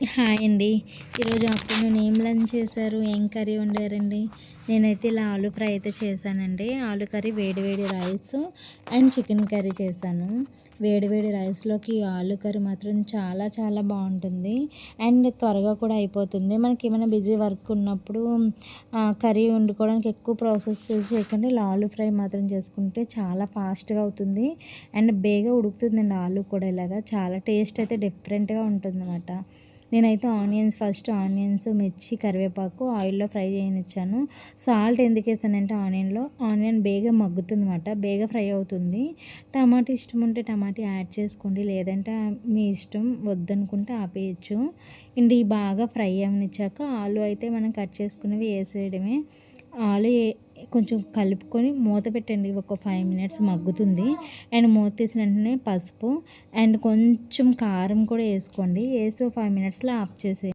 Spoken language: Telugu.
హాయ్ అండి. ఈరోజు ఆఫ్టర్నూన్ ఏం లంచ్ చేశారు? ఏం కర్రీ వండారండి? నేనైతే ఇలా ఆలు ఫ్రై అయితే చేశానండి. ఆలు కర్రీ వేడివేడి రైస్ అండ్ చికెన్ కర్రీ చేశాను. వేడివేడి రైస్లోకి ఆలు కర్రీ మాత్రం చాలా చాలా బాగుంటుంది. అండ్ త్వరగా కూడా అయిపోతుంది. మనకి ఏమైనా బిజీ వర్క్ ఉన్నప్పుడు కర్రీ వండుకోవడానికి ఎక్కువ ప్రాసెస్ చేయకుండా ఇలా ఆలు ఫ్రై మాత్రం చేసుకుంటే చాలా ఫాస్ట్గా అవుతుంది. అండ్ బేగా ఉడుకుతుందండి ఆలు కూడా ఇలాగా. చాలా టేస్ట్ అయితే డిఫరెంట్గా ఉంటుంది అన్నమాట నేనైతే ఆనియన్స్ ఫస్ట్ ఆనియన్స్ మిర్చి కరివేపాకు ఆయిల్లో ఫ్రై చేయనిచ్చాను. సాల్ట్ ఎందుకు వేసానంటే ఆనియన్లో ఆనియన్ బేగా మగ్గుతుంది అనమాట బేగా ఫ్రై అవుతుంది. టమాటా ఇష్టం ఉంటే టమాటా యాడ్ చేసుకోండి లేదంటే మీ ఇష్టం వద్దనుకుంటే ఆపేయచ్చు. ఇండి బాగా ఫ్రై అవనిచ్చాక ఆలు అయితే మనం కట్ చేసుకునేవి వేసేయడమే. ఆలు కొంచెం కలుపుకొని మూత పెట్టండి. ఒక ఫైవ్ మినిట్స్ మగ్గుతుంది. అండ్ మూత తీసిన వెంటనే పసుపు అండ్ కొంచెం కారం కూడా వేసుకోండి. వేసి ఫైవ్ మినిట్స్లో ఆఫ్ చేసేయండి.